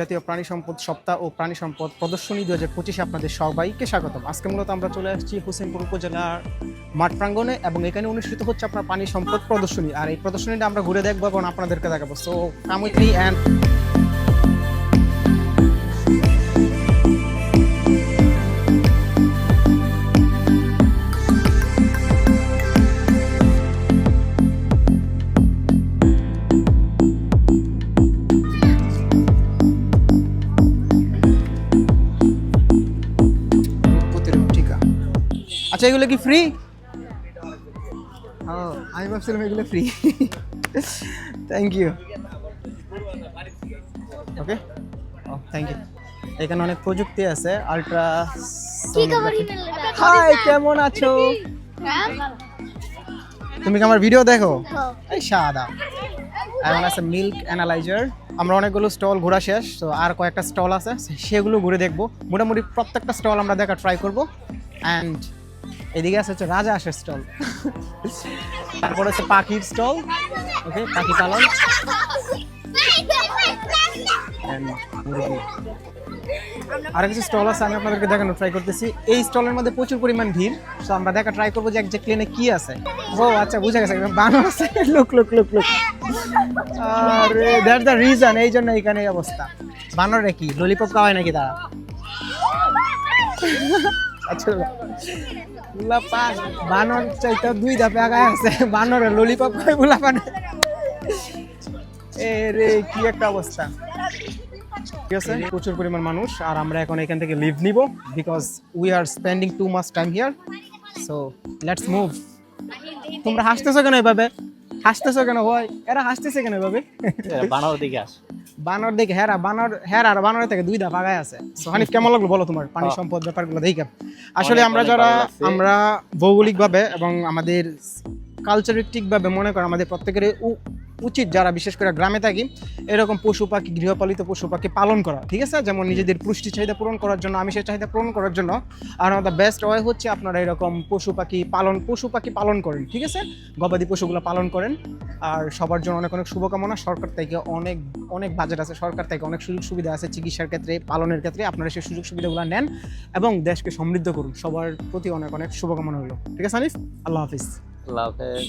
জাতীয় প্রাণী সম্পদ সপ্তাহ ও প্রাণী সম্পদ প্রদর্শনী দু হাজার পঁচিশে আপনাদের সবাইকে স্বাগতম। আজকে মূলত আমরা চলে আসছি হোসেনপুর উপজেলার মাঠ প্রাঙ্গণে এবং এখানে অনুষ্ঠিত হচ্ছে আপনার প্রাণী সম্পদ প্রদর্শনী। আর এই প্রদর্শনীটা আমরা ঘুরে দেখব এবং আপনাদেরকে দেখাবো। সো কাম অ্যান্ড আচ্ছা এগুলো কি ফ্রি ও আমি ভাবছিলাম এগুলো free thank you okay oh thank you এখানে অনেক প্রযুক্তি আছে আলট্রা হাই কেমন আছো? তুমি কি আমার ভিডিও দেখো? এই সাদা। এখন আছে মিল্ক অ্যানালাইজার আমরা অনেকগুলো স্টল ঘোরা শেষ তো আর কয়েকটা স্টল আছে সেগুলো ঘুরে দেখব। মোটামুটি প্রত্যেকটা স্টল আমরা দেখা ট্রাই করব। অ্যান্ড এদিকে আছে হচ্ছে রাজা আসের স্টল। তারপর হচ্ছে পাখির স্টল। ওকে, পাখি পালন। আর কিছু স্টল আছে, আমি আপনাদেরকে দেখানো ট্রাই করতেছি। এই স্টলের মধ্যে প্রচুর পরিমাণ ভিড়। তো আমরা দেখা ট্রাই করব যে একজ্যাক্ট প্লেনে কি আছে। ও আচ্ছা বুঝে গেছে বানর আছে। লুক লুক লুক লুক আর দ্যাটস দ্য রিজন এই জন্য এখানে অবস্থা। বানরে কি? ললিপপ খাওয়ায় নাকি তারা? বানর চাইতে দুই ধাপে আগায় আছে। বানরের ললিপপ খায় বুলাপান এ রে, কি একটা অবস্থা। ঠিক আছে? প্রচুর পরিমাণ মানুষ, আর আমরা এখন এখান থেকে লিভ নিব because we are spending too much time here so let's move তোমরা হাসতেছো কেন এভাবে? হাসতেছো কেন ভাই? এরা হাসতেছে কেন ভাবে বানর দিকে আস। বানর দিকে হেরা বানর হেরা আর বানরের থেকে দুইটা ধাপ আগায় আছে। সো হানিফ কেমন লাগল বলো তোমার পানি সম্পদ ব্যাপারগুলো দেখে? আসলে আমরা যারা। আমরা ভৌগোলিকভাবে এবং আমাদের কালচারিস্টিক ভাবে মনে করো আমাদের প্রত্যেকের উচিত যারা বিশেষ করে গ্রামে থাকি, এরকম পশু পাখি, গৃহপালিত পশু পাখি পালন করা, ঠিক আছে? যেমন নিজেদের পুষ্টি চাহিদা পূরণ করার জন্য আমিষের চাহিদা পূরণ করার জন্য, আর আমাদের বেস্ট ওয়ে হচ্ছে আপনারা এরকম পশু পাখি পালন, পশু পাখি পালন করেন, ঠিক আছে? গবাদি পশুগুলো পালন করেন, আর সবার জন্য অনেক অনেক শুভকামনা। সরকার থেকে অনেক অনেক বাজেট আছে, সরকার থেকে অনেক সুযোগ সুবিধা আছে চিকিৎসার ক্ষেত্রে, পালনের ক্ষেত্রে, আপনারা সেই সুযোগ সুবিধাগুলো নেন এবং দেশকে সমৃদ্ধ করুন। সবার প্রতি অনেক অনেক শুভকামনা হলো ঠিক আছে আনিফ আল্লাহ হাফিজ। আল্লাহ হাফেজ